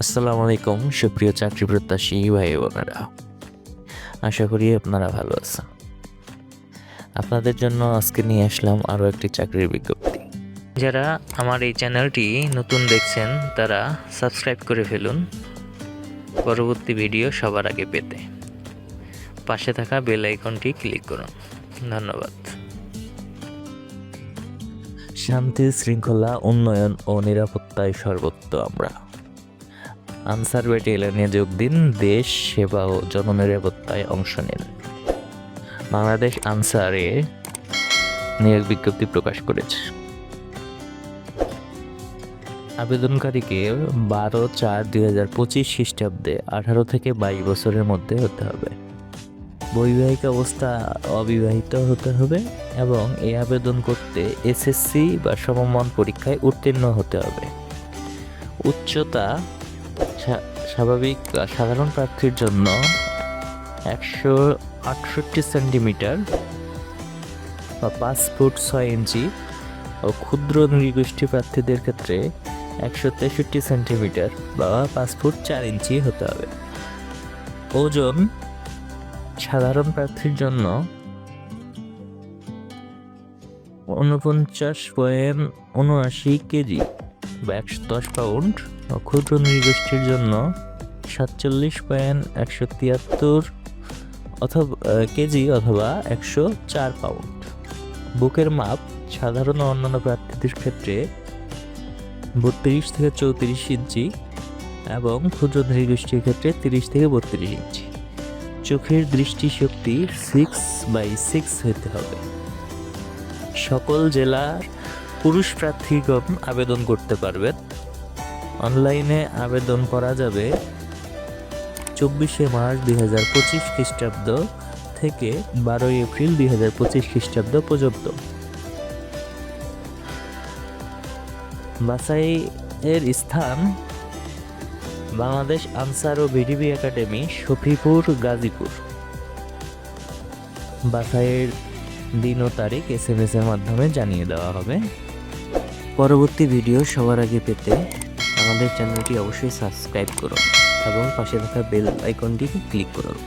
আসসালামু আলাইকুম, সুপ্রিয় চাকরি প্রত্যাশী ভাই বোনেরা। আশা করি আপনারা ভালো আছেন। আপনাদের জন্য আজকে নিয়ে আসলাম আরও একটি চাকরির বিজ্ঞপ্তি। যারা আমার এই চ্যানেলটি নতুন দেখছেন, তারা সাবস্ক্রাইব করে ফেলুন। পরবর্তী ভিডিও সবার আগে পেতে। পাশে থাকা বেল আইকনটি ক্লিক করুন। ধন্যবাদ। শান্তি, শৃঙ্খলা, উন্নয়ন ও নিরাপত্তায় সর্বত্র আমরা। আনসার ব্যাটালিয়নে যোগ দিন দেশ, সেবা ও জননিরাপত্তায় অংশ নিন। বাংলাদেশ আনসারে নিয়োগ বিজ্ঞপ্তি প্রকাশ করেছে। আবেদনকারীকে বারো চার দুই হাজার পঁচিশ খ্রিস্টাব্দে আঠারো থেকে বাইশ বছরের মধ্যে হতে হবে। বৈবাহিক অবস্থা অবিবাহিত হতে হবে এবং এই আবেদন করতে এসএসসি বা সমমান পরীক্ষায় উত্তীর্ণ হতে হবে। উচ্চতা স্বাভাবিক সাধারণ প্রার্থীর জন্য একশো আটষট্টি সেন্টিমিটার বা পাঁচ ফুট ছয় ইঞ্চি ও ক্ষুদ্র নৃগোষ্ঠী প্রার্থীদের ক্ষেত্রে একশো তেষট্টি সেন্টিমিটার বা পাঁচ ফুট চার ইঞ্চি হতে হবে। ওজন সাধারণ প্রার্থীর জন্য উনপঞ্চাশ পয়েন্ট উনআশি কেজি। বা একশো দশ পাউন্ড ক্ষুদ্র নৃগোষ্ঠীর জন্য সাতচল্লিশ পয়েন্ট একশো তিয়াত্তর অথবা কেজি অথবা একশো চার পাউন্ড। বুকের মাপ সাধারণ অন্যান্য প্রার্থীদের ক্ষেত্রে বত্রিশ থেকে চৌত্রিশ ইঞ্চি এবং ক্ষুদ্র নৃগোষ্ঠীর ক্ষেত্রে তিরিশ থেকে বত্রিশ ইঞ্চি। চোখের দৃষ্টিশক্তি সিক্স বাই সিক্স হতে হবে। সকল জেলার পুরুষ প্রার্থীগণ আবেদন করতে পারবেন অনলাইনে আবেদন করা যাবে চব্বিশে মার্চ দুই হাজার পঁচিশ খ্রিস্টাব্দ থেকে বারোই এপ্রিল দুই হাজার পঁচিশ খ্রিস্টাব্দ পর্যন্ত। বাসাই এর স্থান বাংলাদেশ আনসার ও বিডিবি একাডেমি শফিপুর গাজীপুর। বাসাইয়ের দিন ও তারিখ এস এম এস এর মাধ্যমে জানিয়ে দেওয়া হবে। পরবর্তী ভিডিও সবার আগে পেতে আমাদের চ্যানেলটি অবশ্যই সাবস্ক্রাইব করুন এবং পাশে থাকা বেল আইকনটি ক্লিক করুন